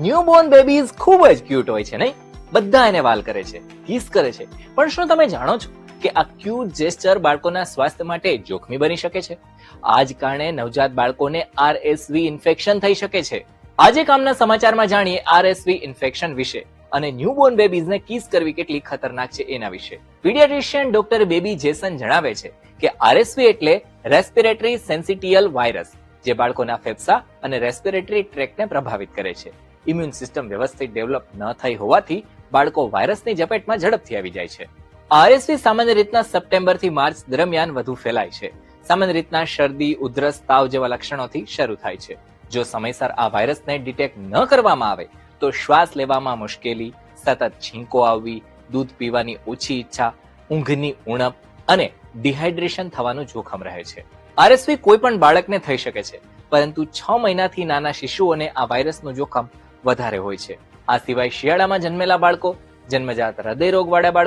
Newborn babies ખૂબ જ cute હોય છે, નહીં? બધા એને વાલ કરે છે કિસ કરે છે. પણ શું તમે જાણો છો કે આ ક્યુટ જેસ્ચર બાળકોના સ્વાસ્થ્ય માટે જોખમી બની શકે છે? આ જ કારણે નવજાત બાળકોને આરએસવી ઇન્ફેક્શન થઈ શકે છે. આજે કામના સમાચારમાં જાણીએ આરએસવી ઇન્ફેક્શન વિશે અને ન્યૂબોર્ન બેબીઝને કિસ કરવી કેટલી ખતરનાક છે એના વિશે. પીડિયાટ્રિશિયન ડોક્ટર બેબી જેસન જણાવે છે કે આરએસવી એટલે રેસ્પિરેટરી સેન્સિટિયલ વાયરસ જે બાળકોના ફેફસા અને રેસ્પિરેટરી ટ્રેકને પ્રભાવિત કરે છે. ઇમ્યુન સિસ્ટમ વ્યવસ્થિત ડેવલપ ન થઈ હોવાથી બાળકો વાયરસની ઝપેટમાં ઝડપથી આવી જાય છે. આરએસવી સામાન્ય રીતના સપ્ટેમ્બરથી માર્ચ દરમિયાન વધુ ફેલાય છે. સામાન્ય રીતના શરદી, ઉધરસ, તાવ જેવા લક્ષણોથી શરૂ થાય છે. જો સમયસર આ વાયરસને ડિટેક્ટ ન કરવામાં આવે, તો શ્વાસ લેવામાં મુશ્કેલી, સતત છીંકો આવવી, દૂધ પીવાની ઓછી ઈચ્છા, ઊંઘની ઉણપ અને ડિહાઇડ્રેશન થવાનું જોખમ રહે છે. આરએસવી કોઈ પણ બાળકને થઈ શકે છે, પરંતુ છ મહિનાથી નાના શિશુઓને આ વાયરસનું જોખમ વધારે હોય છે. આ સિવાય શિયાળામાં જન્મેલા બાળકો જન્મજાત હૃદય રોગવાળા બાળકો